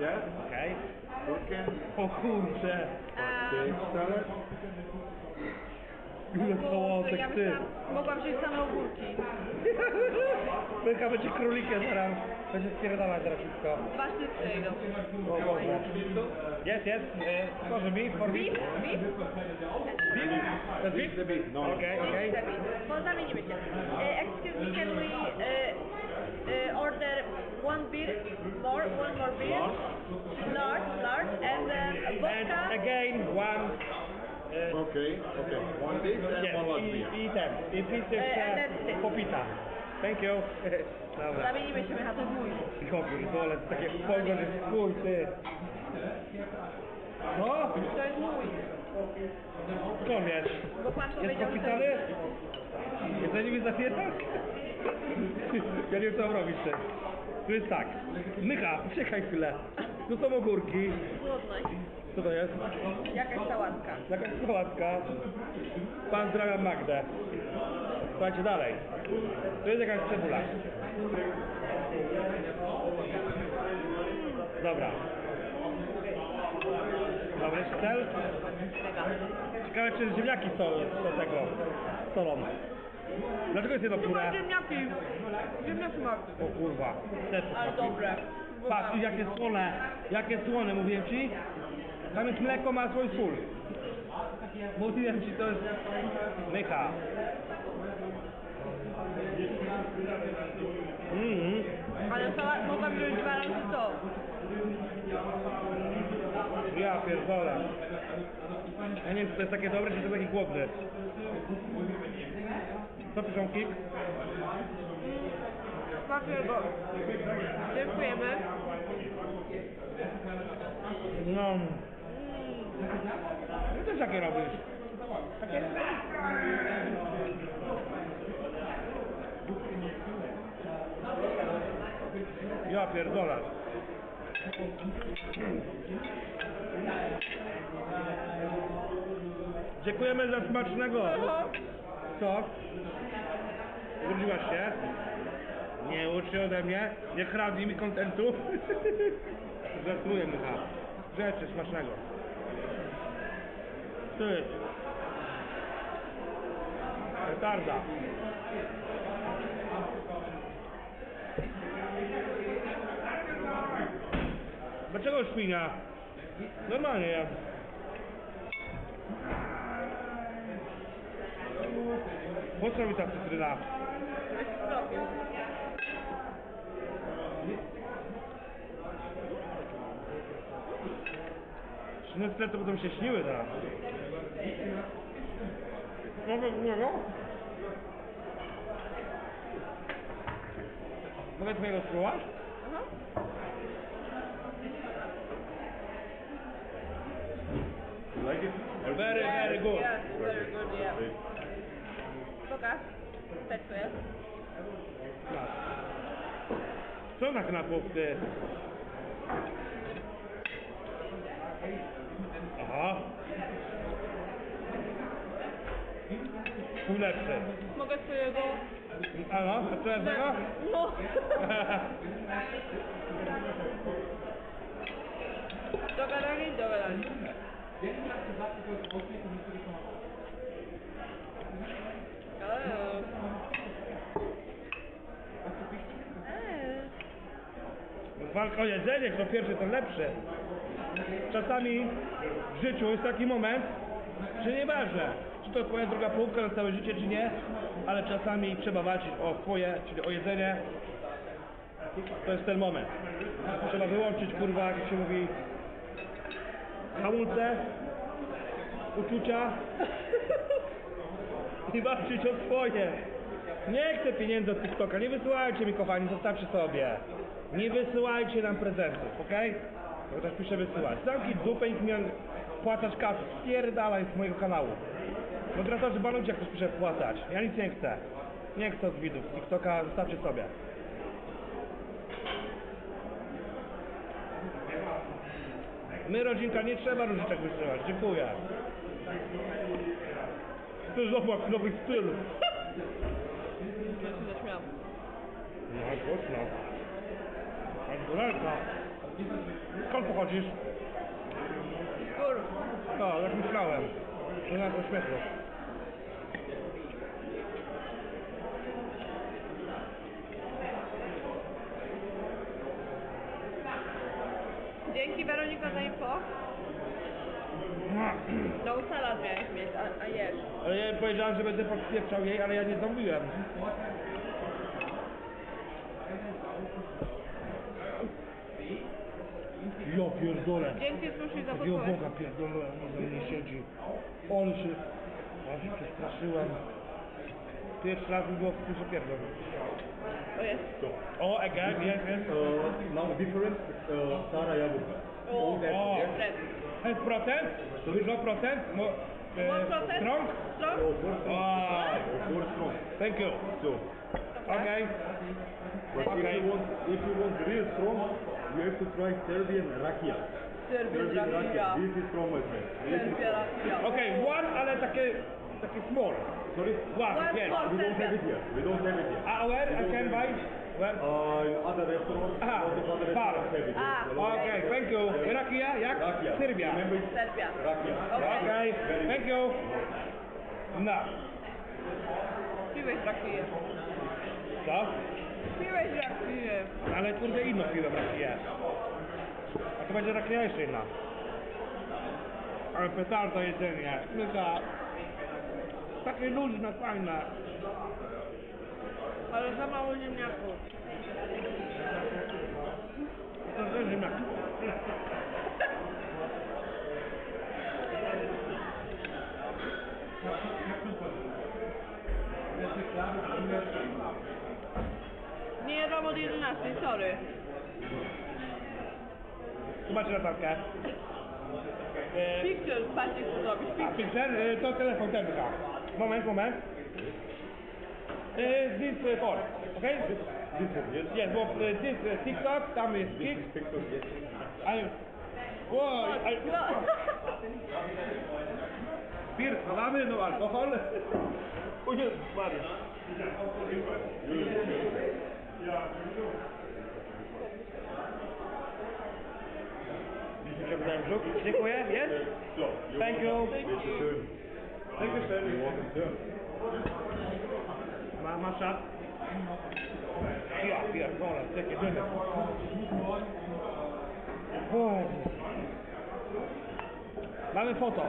Yes. Okej. Chicken. O kurcze. Salad. Ile Kurczę, kołotek, ja ty. myślałam, mogłam wziąć same ogórki. Pyka będzie królikiem zaraz. Będzie spierdalać zaraz wszystko. Dwa sztyce idą. O Boże. Jest, jest. E, Proszę mi, for me. Beef? Beef? Beef? To jest beef? The beef, no. Okej, okej. Bo zamienimy się. E, excuse me, can we e, e, order one beer more, one more beer? Large, large, and uh, And vodka. again, one. e, Okay, okay. One this and Yes, one last i, beer. i ten. I pis E, uh, and that's jeszcze it. popita. Thank you. Dobra. Zamienimy się, Michał, to jest mój. Ja pierdolę, to takie pogląd jest chuj, ty. No? To jest mój. Skąd wiesz? Bo pan Jest powiedział, podpisany? Jedzenie mi zapierdol? Ja nie wiem co mam robić ty. Tu jest tak. Mycha, czekaj chwilę. Tu są ogórki. Co to jest? Jakaś sałatka. Jakaś sałatka. Pozdrawiam Magdę. Słuchajcie dalej. Tu jest jakaś cebula. Dobra. Dobry cel. Ciekawe czy ziemniaki są do tego solą. Dlaczego jest jedno ma purę? ziemniaki. Ziemniaki ma. O kurwa. Też Ale dobre. Patrz, jakie słone, jakie słone, mówiłem ci. Tam jest mleko, masło i sól. Mówiłem ci, to jest mycha. Mhm. Ale sałat mogłam wziąć dwa razy to. Ja pierdolę. Ja nie to jest takie dobre, czy to taki głodny. Co ty żonki? Smacznego. Dziękujemy. No. Ty też jakie robisz? Takie? Ja pierdolę. Dziękujemy za smacznego. Co? Urodziłaś się? Nie ucz się ode mnie. Nie kradnij mi kontentu. Żartuję, Michał. Rzeczy smacznego. Ty. Petarda. Dlaczego świnia? Normalnie ja. Po co mi ta cytryna? Sznycle to będą się śniły teraz. Mogę głową? Mogę twojego spróbować? You like it? Very, very good. Yes, very good, yeah. Pokaż. Też to jest. Tak. Co na knapów ty? Aha. Pół lepszy. Mogę swojego... A no, a co jest tego? No. Dogadali? Dogadali. Eee. Walka o jedzenie, kto pierwszy, to lepszy. Czasami w życiu jest taki moment, że nieważne, czy to twoja druga połówka na całe życie, czy nie, ale czasami trzeba walczyć o swoje, czyli o jedzenie. To jest ten moment. Trzeba wyłączyć, kurwa, jak się mówi, hamulce, uczucia i walczyć o swoje. Nie chcę pieniędzy od TikToka, nie wysyłajcie mi kochani, zostawcie sobie. Nie wysyłajcie nam prezentów, okej? Okay? Chociaż piszę wysyłać. Zamknij dupę i mi płacać kasę. Spierdalaj z mojego kanału. Moderatorzy banucie, jak ktoś pisze płacać. Ja nic nie chcę. Nie chcę od widzów. TikToka zostawcie sobie. My rodzinka nie trzeba różyczek wysyłać. Dziękuję. To jest zobacz nowy styl. Ja się zaśmiałam. No, głośno. Aż góralka. skąd pochodzisz? Gór. No, jak myślałem. To na to śmieszło. Dzięki Weronika za info. No salad miałeś mieć, a, a jesz. Ale ja powiedziałem, że będę podpieprzał jej, ale ja nie zamówiłem. Jo pierdolę. Dzięki Sushi za podpowiedź. Boga pierdolę, on ze mnie siedzi. On się... Ja się przestraszyłem. Pierwszy raz mi było w tym, że pierdol. O jest. O, again, yes, yes. uh, now different, uh, Sara Jabłka. O, O, Red. Jest procent? Dużo procent? Mo, e, One procent? Strong? Strong? Oh, more strong. Wow. Oh, more strong. Thank you. So, Okay. but Okay. if you want, if you want real strong, you have to try Serbian rakia. Serbian Serbian rakia. rakia. This is strong, my friend. This is Serbia strong. rakia. Okay, one, ale takie, takie small. Sorry? One, One yes. We don't have it here. We don't have it here. Ah, where I can buy? Where? Uh, other lot of other. Ah. Okay, thank you. Rakia, jak? Rakia. Serbia. Serbia. rakia. Okay. Okay, thank you. No. Piłeś rakiję. Co? Piłeś rakiję. Ale kurde inną piłem rakiję. A to będzie rakia jeszcze inna. Ale petarda jedzenie. Taka... Takie luźne, fajne. Ale za mało ziemniaków. To też ziemniak. Nie jadłam od 11, sorry. Tu macie latarkę. E, Picture, patrzcie co zrobić. Pixel, e, to telefon ten. Moment, moment. E, This uh, phone, okay? This one, yes? Yes, bo e, this uh, TikTok, tam jest This Kik. is TikTok, yes. I, Wow, I, No. Pierdolamy, no alkohol. O Jezus Maria. Ciągnąłem brzuch. Dziękuję, jest? So, you're Thank you. welcome. Schön. Thank you, sir. You're welcome, sir. Ma, ma szat? Ja pierdolę, jakie dymy. Mamy foto.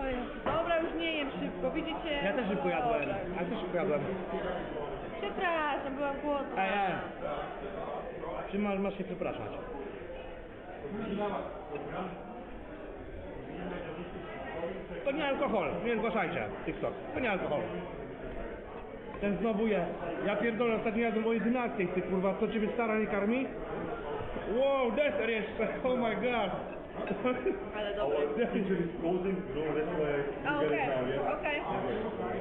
O Jezu. Dobra, już nie jem szybko, widzicie? Ja też szybko jadłem. Dobra. Ja też szybko jadłem. Przepraszam, byłam głodna. Ej, ej. Czy masz, masz się przepraszać? To nie alkohol, nie zgłaszajcie. TikTok. To nie alkohol. Ten znowu je. Ja pierdolę, ostatnio jadłem o 11, ty kurwa, co ciebie stara nie karmi? Wow, deser jeszcze, oh my god. Ale dobry. A, now, yes? okej.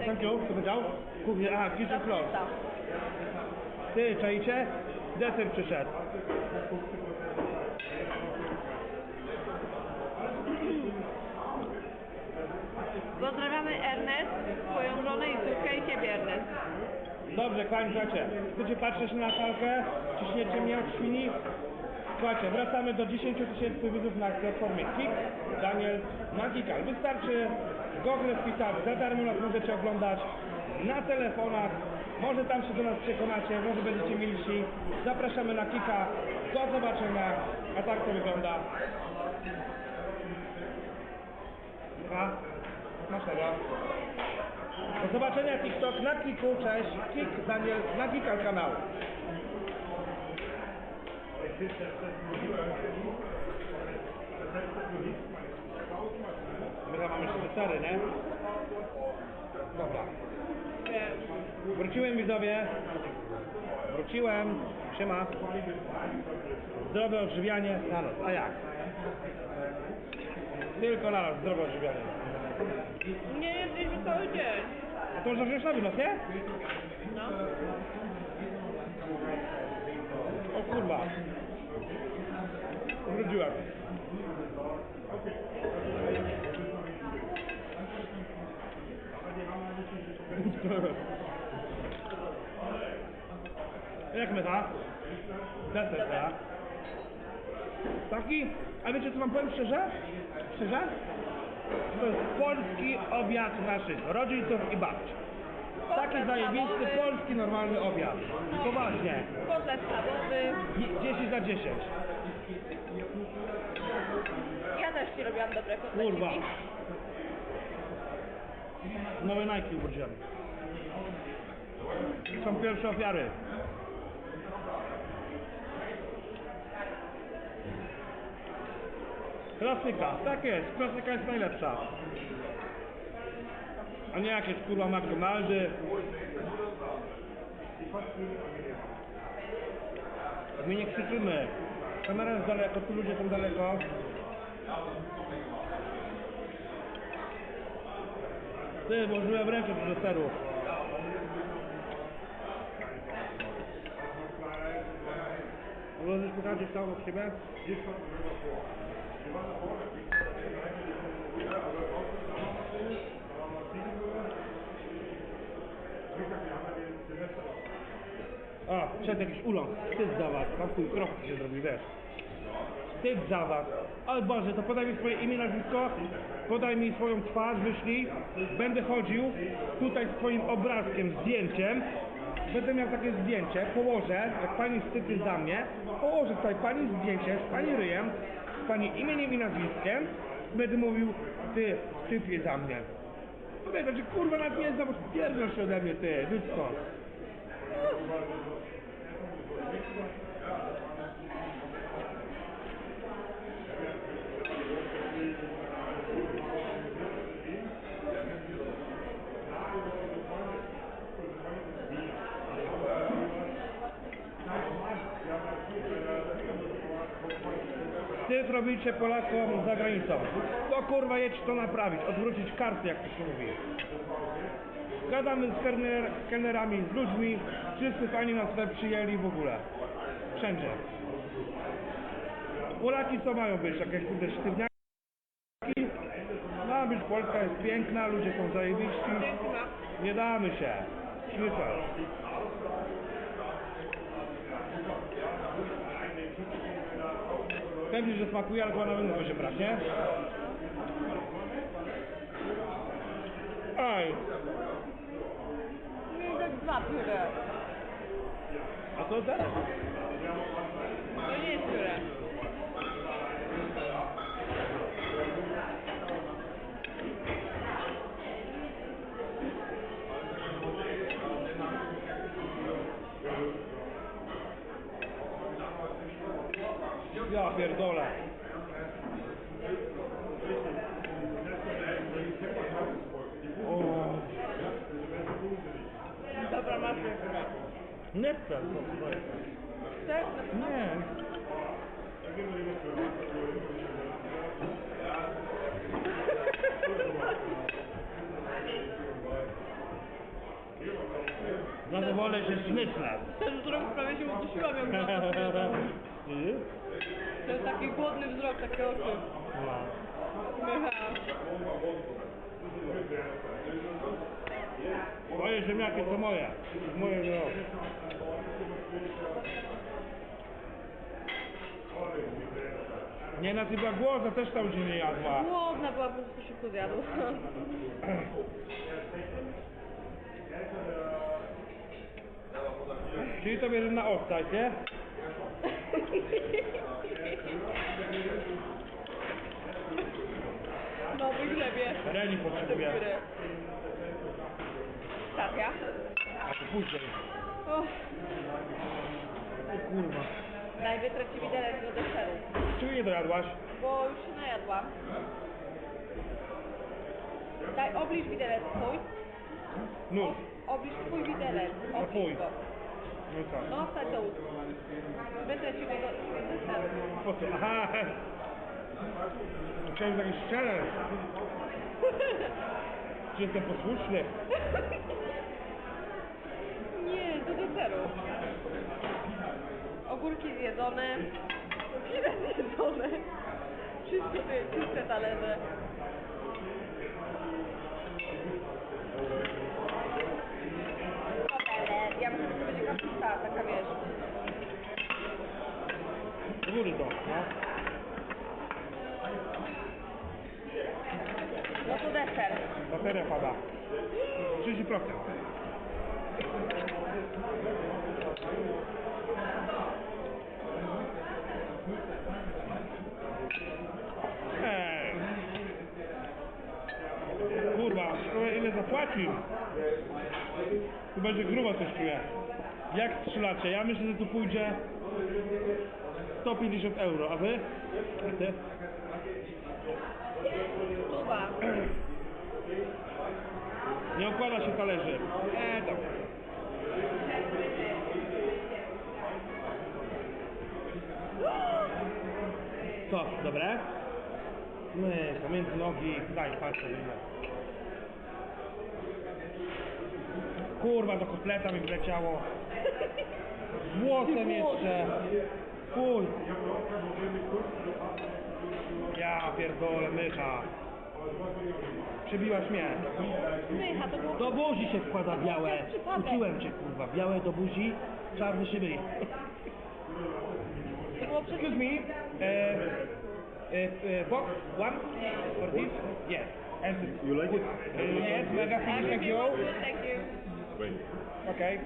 Thank you, co powiedział? Kuchnia, aha, kitchen. Zapytam. Ty, czajcie? Deser przyszedł. Pozdrawiamy Ernest, twoją żonę i córkę i ciebie Ernest. Dobrze, kończycie. Chcecie patrzeć na salkę? Ciśniecie mnie od świni? Słuchajcie, wracamy do 10 tysięcy widzów na platformie Kik. Daniel Magikal. Wystarczy Google wpisać, za darmo nas możecie oglądać na telefonach. Może tam się do nas przekonacie, może będziecie milsi. Zapraszamy na Kika. Do zobaczenia. A tak to wygląda. A, masz tego. Do zobaczenia TikTok na Kiku, cześć. Kik Daniel na Kikal kanał. My tam mamy desery, nie? Dobra. Wróciłem widzowie. Wróciłem. Siema. Zdrowe odżywianie na noc. A jak? Tylko na noc zdrowe odżywianie. Nie jedliśmy cały dzień. To już na noc, nie? No. O kurwa. Wróciłem. Jak my ta? Deser, ta? Taki, a wiecie co wam powiem szczerze? Szczerze? To jest polski obiad naszych rodziców i babci. Taki zajebisty, polski, normalny obiad. Poważnie. Kotlet schabowy. 10 za 10. Ja też ci robiłam dobre kotleciki. Kurwa. Nowe Nike ubrzyłem. Są pierwsze ofiary. Klasyka, tak jest, klasyka jest najlepsza. A nie jakieś kurwa McDonaldy. My nie krzyczymy. Kamera jest daleko, tu ludzie są daleko. Ty, włożyłem rękę do deseru. Możesz pokazać od siebie? A, przed jakiś uląd. Wstyd za was. Tam chuj kropki się zrobi, wiesz. Wstyd za was. Ale Boże, to podaj mi swoje imię, nazwisko, podaj mi swoją twarz, wyślij. Będę chodził tutaj z twoim obrazkiem, zdjęciem. Będę miał takie zdjęcie, położę, jak pani wstydzi za mnie, położę tutaj pani zdjęcie z pani ryjem, pani imieniem i nazwiskiem. Będę mówił, ty wstydź za mnie. Powiedz, że kurwa nawet nie bo pierdol się ode mnie, ty, ludzko. Robicie Polakom za granicą. To kurwa jedź to naprawić, odwrócić karty, jak to się mówi. Gadamy z kelner, kelnerami, z ludźmi, wszyscy fajnie nas tutaj przyjęli w ogóle. Wszędzie. Polaki co mają być? Jakieś kurde sztywniaki? Ma być, Polska jest piękna, ludzie są zajebiści. Nie damy się. Śmieszne. Pewnie, że smakuje, ale chyba na węglu się brać, nie? Aj, Nie, to jest dwa pióre. a co teraz? To nie jest pióre. Ja pierdolę. O, Dobra, masz nie chcę. Chcesz? Nie. Zadowolę się sznyclem. Ten wzrok prawie się udusiłam ją I? To jest taki głodny wzrok, takie oczy. Mycha. Moje ziemniaki to moje. Moje ziemniaki. Nie na chyba głoza też tam gdzie nie jadła. Głodna była, po prostu szybko zjadła. Czyli to bierze na offside, nie? No, Reni potrzebuje. Stacja. A to później. O, kurwa. daj wytraci widelec do deseru. Czego nie dojadłaś? Bo już się najadłam. Daj, oblicz widelec twój. No. Oblicz twój widelec. No Oblicz go. No co? No, wstać do ust. Wytracimy go do deseru. Po co? Aha. Chciałem taki challenge. Czy jestem posłuszny? Nie, do deseru. Ogórki zjedzone. Chwile zjedzone. Wszystko to jest czyste talerze. Ja myślę, że to będzie kapusta, taka wiesz. Do góry to, no. Bateria pada. 30%. Ej. Kurwa, ile zapłacił. Tu będzie grubo coś czuję. Jak strzelacie? Ja myślę, że tu pójdzie 150 euro, a wy? A ty? Nie okłada się talerzy. Eee, tam. Co, dobre? Nie, pomiędzy nogi, daj patrzę. Kurwa, do kotleta mi wleciało. Włosem jeszcze. Fuj. Ja pierdolę, mycha. Przybiłaś mnie. To było... Do buzi się wkłada białe. Przypadek. Uczyłem cię kurwa. Białe do buzi, czarny szyby. To było przez... Excuse me. Uh, uh, uh, box one for this? Yes. And You like it? uh, yes, mega fine, thank you. Thank you. Wait. Okay.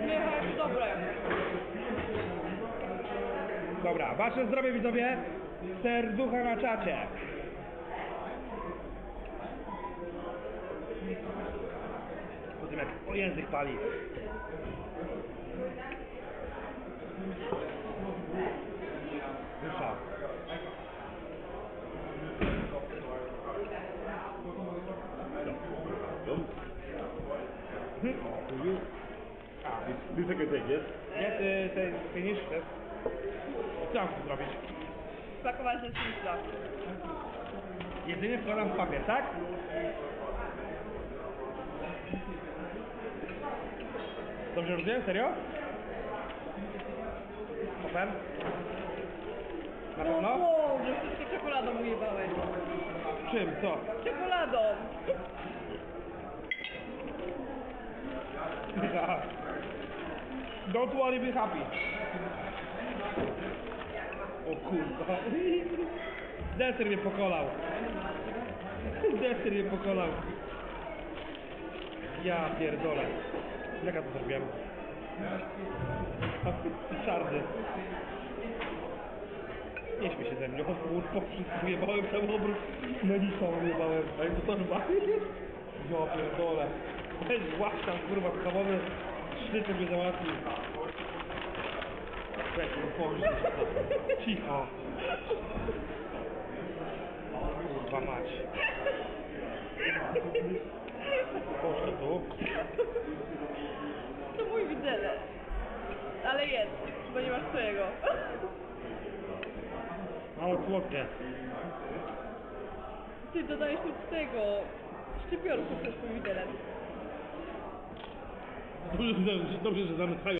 Mycha jest dobre. Dobra, wasze zdrowie widzowie. Serducha na czacie. Potem jak o język pali. Mhm. For you. Ah, this, this I can take, yes? Nie, ty, ty finish, yes. Co mam zrobić? Spakować ze śliczna. Jedynie wkładam w papier, tak? Dobrze rozumiem? Serio? Potem? Na No pewno? Boże, wszystko czekoladą ujebałeś. Czym? Co? Czekoladą. Don't worry, be happy. O kurwa. Deser mnie pokolał. Deser mnie pokolał. Ja pierdolę. Jak ja to zrobiłem? Czarny. Nie śmiej się ze mnie, kurwa, wszystko jebałem cały obrót. Na nic jebałem, a jak to torba. Ja pierdolę. Weź tam kurwa skamowy sznyty mnie załatwił. Weź pomóż. Cicho. Kurwa mać. Poszło tu. Widelec. Ale jest, bo nie masz swojego. Mało słodkie. Ty dodajesz tu tego szczypiorku przez. Dobrze, że- dobrze, że zamykają.